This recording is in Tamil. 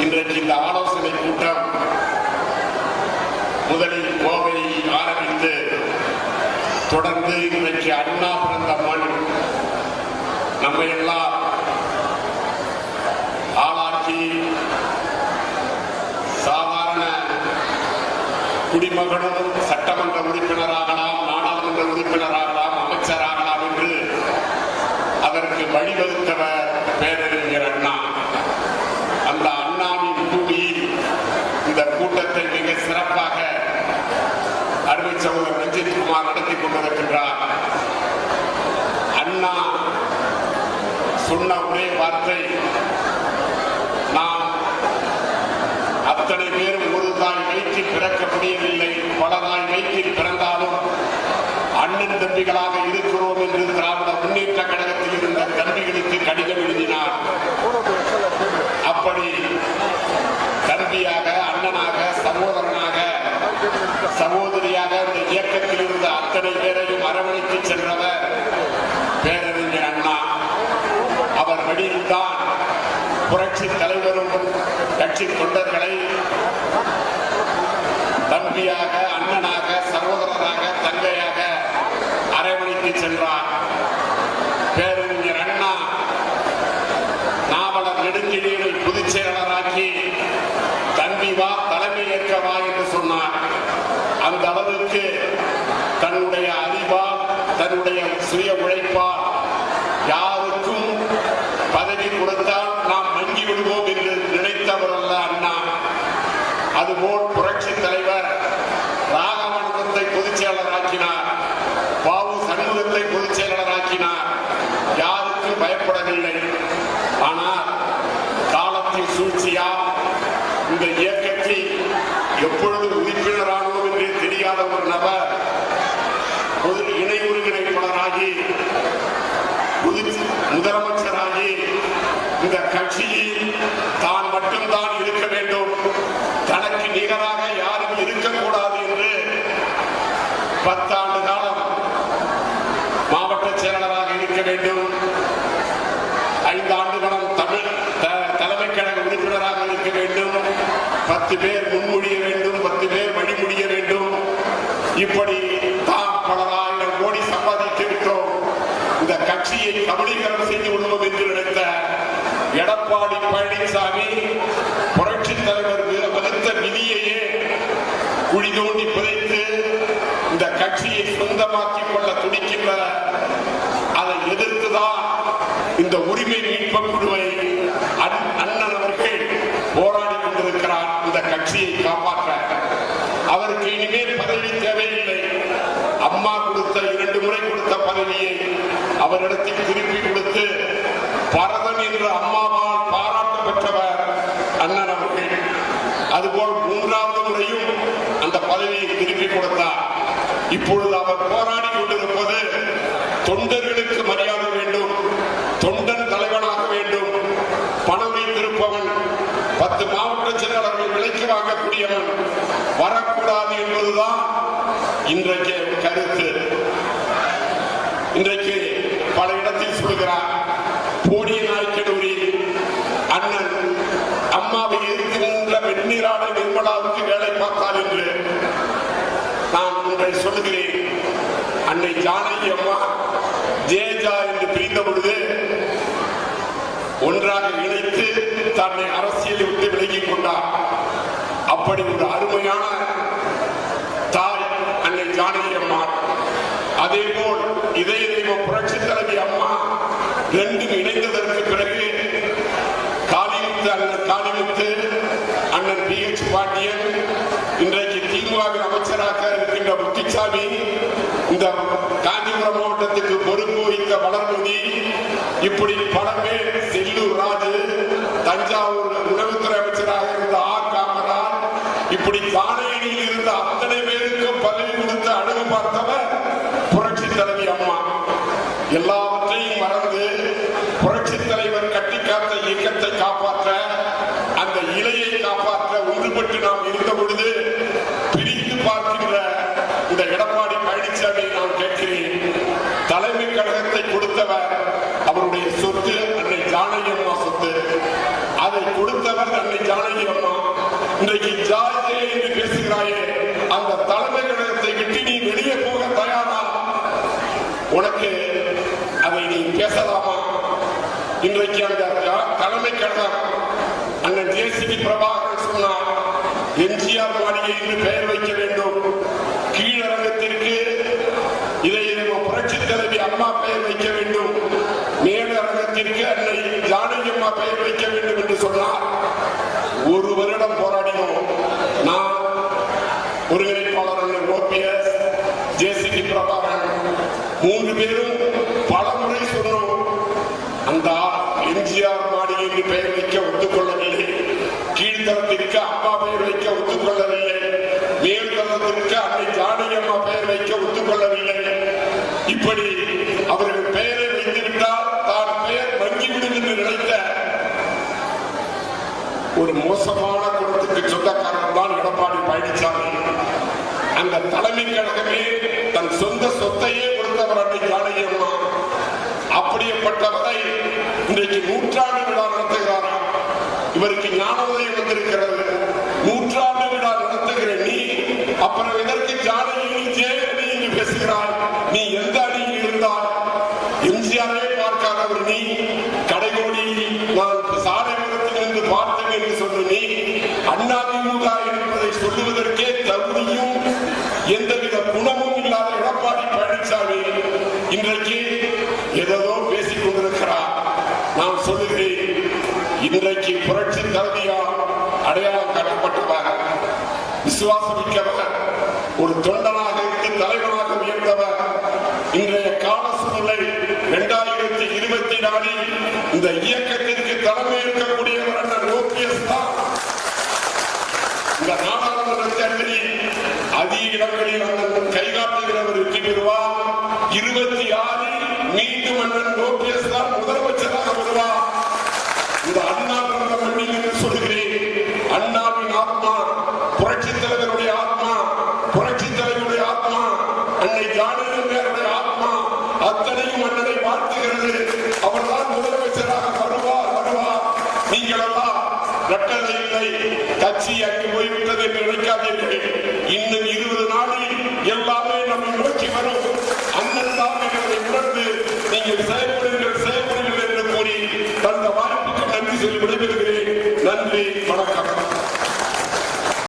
இன்றைக்கு இந்த ஆலோசனை கூட்டம் முதலில் கோவையை ஆரம்பித்து தொடர்ந்து இன்றைக்கு அண்ணா பிறந்த மண் நம்ம எல்லாம் ஆளாக்கி சாதாரண குடிமகனும் சட்டமன்ற உறுப்பினராகலாம் நாடாளுமன்ற உறுப்பினராகலாம் அமைச்சராகலாம் என்று அதற்கு வழிவகுத்தவர் பேரர் சொன்ன ஒரே வார்த்தை நாம் அத்தனை பேரும் ஒரு தாய் வயிற்றில் பிறக்க முடியவில்லை. பல தாய் வயிற்றில் பிறந்தாலும் அண்ணன் தம்பிகளாக இருக்கிறோம் என்று திராவிட முன்னேற்ற கழகத்தில் இருந்த தம்பிகளுக்கு கடிதம் எழுதினார் அப்படி தம்பியாக அண்ணனாக சகோதரனாக சகோதரியாக இந்த இயக்கத்தில் இருந்த அத்தனை பேரையும் அரவணைத்து சென்றவர் பேரறிஞர் அண்ணா தான் புரட்சி தலைவரும் கட்சி தொண்டர்களை தம்பியாக அண்ணனாக சகோதரராக தங்கையாக அரவணைத்து சென்றார். பேரறிஞர் அண்ணா நாவலர் நெடுஞ்செழியனை பொதுச் செயலாளராக்கி தம்பி வா தலைமை ஏற்கவா என்று சொன்னார். அந்த அளவுக்கு தன்னுடைய அறிவால் தன்னுடைய சுய உழைப்பால் யாருக்கும் பதவி கொடுத்தால் நாம் மங்கி விடுவோம் என்று நினைத்தவர் அல்ல அண்ணா அதுபோல் புரட்சி தலைவர் ராகவானந்தத்தை பொதுச் செயலாளராக்கினார் பாவு சண்முகத்தை பொதுச் செயலாளராக்கினார் யாருக்கும் பயப்படவில்லை. ஆனால் காலத்தின் சூழ்ச்சியா? இந்த இயக்கத்தில் எப்பொழுது உறுப்பினரானோம் என்று தெரியாத ஒரு நபர் முதல் இணை ஒருங்கிணைப்பாளராகி முதலமைச்சராகி இந்த கட்சியில் தான் மட்டும்தான் இருக்க வேண்டும். தனக்கு நிகராக யாரும் இருக்கக்கூடாது என்று பத்தாண்டு காலம் மாவட்ட செயலாளராக இருக்க வேண்டும். ஐந்து ஆண்டுகளும் தமிழ் தலைமை கழக உறுப்பினராக இருக்க வேண்டும். பத்து பேர் முன்மொழிய வேண்டும் பத்து பேர் வழிமுடிய வேண்டும். இப்படி தான் பல ஆயிரம் கோடி சம்பாதித்து விட்டோம். இந்த கட்சியை தமிழீகரம் செய்து விடுவோம் என்று நினைத்த எடப்பாடி பழனிசாமி புரட்சி தலைவர் வகுத்த விதியையே குழி தோண்டி புதைத்து இந்த கட்சியை சொந்தமாக்கிக் கொள்ள துடிக்கின்ற இந்த உரிமை மீட்பு குழுவை அண்ணன் அவர்கள் போராடி கொண்டிருக்கிறார். இந்த கட்சியை காப்பாற்ற. அவருக்கு இனிமேல் பதவி தேவையில்லை. அம்மா கொடுத்த இரண்டு முறை கொடுத்த பதவியை அவரிடத்தில் திருப்பி கொடுத்து பரதன் என்ற அம்மாவால் பாராட்டு பெற்றவர் அண்ணன் அவர்கள். அதுபோல் மூன்றாவது முறையும் அந்த பதவியை திருப்பி கொடுத்தார். இப்பொழுது அவர் போராடி கொண்டிருப்பது தொண்டர்களுக்கு என்பதுதான் இன்றைக்கு கருத்து. இன்றைக்கு பல இடத்தில் சொல்கிறார் போடிய நாய்க்கடூரில் அண்ணன் அம்மாவை எதிர்க்கின்ற வெந்நீராட நிர்மலாவுக்கு வேலை பார்த்தார் என்று நான் ஒன்றை சொல்லுகிறேன். அன்னை ஜானகி அம்மா ஜேஜா என்று பிரிந்த பொழுது ஒன்றாக இணைத்து தன்னை அரசியலை விட்டு விலகிக் கொண்டார். அப்படி ஒரு அருமையான தாய் அன்னை ஜானகி அம்மா அதே போல் இதய தெய்வ புரட்சி தலைவி அம்மா ரெண்டும் இணைந்ததற்கு பிறகு காலிமுத்து அண்ணன் காலிமுத்து அண்ணன் பி எச் பாண்டியன் இன்றைக்கு திமுகவின் அமைச்சராக இருக்கின்ற முத்துசாமி இந்த காஞ்சிபுரம் மாவட்டத்துக்கு பொறுப்பு வைத்த வளர்மதி இப்படி பல பேர் செல்லூர் ராஜு தஞ்சாவூர் உணவுத்துறை அமைச்சராக இருந்த ஆர் காமராஜ் இப்படி தானேனியில் இருந்த அத்தனை பேருக்கும் பதவி கொடுத்து அணுகு பார்த்தவர் எல்லாவற்றையும் மறந்து புரட்சி தலைவர் கட்டி காத்த இயக்கத்தை காப்பாற்ற அந்த இலையை காப்பாற்ற ஒன்றுபட்டு நாம் இருந்த பொழுது பிரித்து பார்க்கின்ற இந்த எடப்பாடி பழனிசாமி நான் கேட்கிறேன். தலைமை கழகத்தை கொடுத்தவர் அவருடைய சொத்து அன்னை ஜானகி அம்மா சொத்து. அதை கொடுத்தவர் அன்னை ஜானகி அம்மா. இன்றைக்கு ஜாதியை என்று பேசுகிறாயே அந்த தலைமை கழகத்தை விட்டு நீ வெளியே போக தயாரா? உனக்கு பேசலாமா இன்றைக்கு அந்த தலைமை கழகம் அண்ணன் ஜேசிபி பிரபாகரன் சொன்னார் எம்ஜிஆர் மாளிகை என்று பெயர் வைக்க வேண்டும். கீழரங்கத்திற்கு இதை புரட்சி தலைவி அம்மா பெயர் வைக்க வேண்டும். மேலரங்கத்திற்கு அன்னை ஜானகி அம்மா பெயர் வைக்க வேண்டும் என்று சொன்னார். ஒரு வருடம் போராட்டம் நான் ஒருங்கிணைப்பாளர் அண்ணன் ஓபிஎஸ் ஜேசிபி பிரபாகரன் மூன்று பேரும் பல முறை சொன்னோம் அந்த எம்ஜிஆர் மாளிகை என்று பெயர் வைக்க ஒத்துக்கொள்ளவில்லை கீழ்த்தளத்திற்கு அம்மா பெயர் வைக்க ஒத்துக்கொள்ளவில்லை மேல்தளத்திற்கு அன்னை ஜானகி அம்மா பெயர் வைக்க ஒத்துக்கொள்ளவில்லை. இப்படி அவர்கள் பெயரை வைத்துவிட்டால் தான் பெயர் வங்கிவிடும் என்று நினைத்த ஒரு மோசமான குணத்துக்கு சொந்தக்காரன் தான் எடப்பாடி பழனிசாமி. அந்த தலைமை கழகமே தன் சொந்த சொத்தையே கொடுத்தவர் அன்னை ஜானகி அம்மா அப்படிப்பட்டவரை இன்றைக்கு நூற்றாண்டு விழா நடத்துகிறாராம். இவருக்கு ஞானோதயம் வந்திருக்கிறது நூற்றாண்டு விழா நடத்துகிற நீ அப்புறம் இதற்கு ஜானகி நீ ஜெயலலிதா இங்கு பேசுகிறாய் நீ எந்த அணியில் இருந்தால் எம்ஜிஆரே பார்க்காதவர் நீ கடைகோடி நான் சாலை இருந்து பார்த்தேன் என்று சொன்ன நீ அண்ணாதிமுக என்பதை சொல்லுவதற்கே தகுதியும் எந்தவித குணமும் இல்லாத எடப்பாடி பழனிசாமி இன்றைக்கு ஏதோ பேசிக் கொண்டிருக்கிறார் நான் சொல்லுகிறேன் இன்றைக்கு புரட்சி தலைவியா அடையாளம் காட்டப்பட்டவர் விசுவாசமிக்கவர் ஒரு தொண்டனாக இருந்து தலைவனாக உயர்ந்தவர். இன்றைய கால சூழ்நிலை இரண்டாயிரத்தி இருபத்தி நாலில் இந்த இயக்கத்திற்கு தலைமை இருக்கக்கூடியவர் என்ற ஓபிஎஸ் தான். இந்த நாடாளுமன்ற தேர்தலில் அதிக இடங்களில் அண்ணன் கைகாட்டுகிறவர் வெற்றி பெறுவார் இருபத்தி ஆறில் மீண்டும் அண்ணன் ஓபிஎஸ் தான் முதலமைச்சராக வருவார் இந்த அண்ணா பிறந்த மண்ணில் என்று சொல்கிறேன் அண்ணாவின் ஆத்மா புரட்சி தலைவருடைய ஆத்மா புரட்சி தலைவருடைய ஆத்மா அன்னை ஜானகியுடைய ஆத்மா அத்தனையும் அண்ணனை வாழ்த்துகிறது. அவர்தான் முதலமைச்சராக வருவார் வருவார். நீங்கள் எல்லாம் இல்லை கட்சி அங்கு போய்விட்டது என்று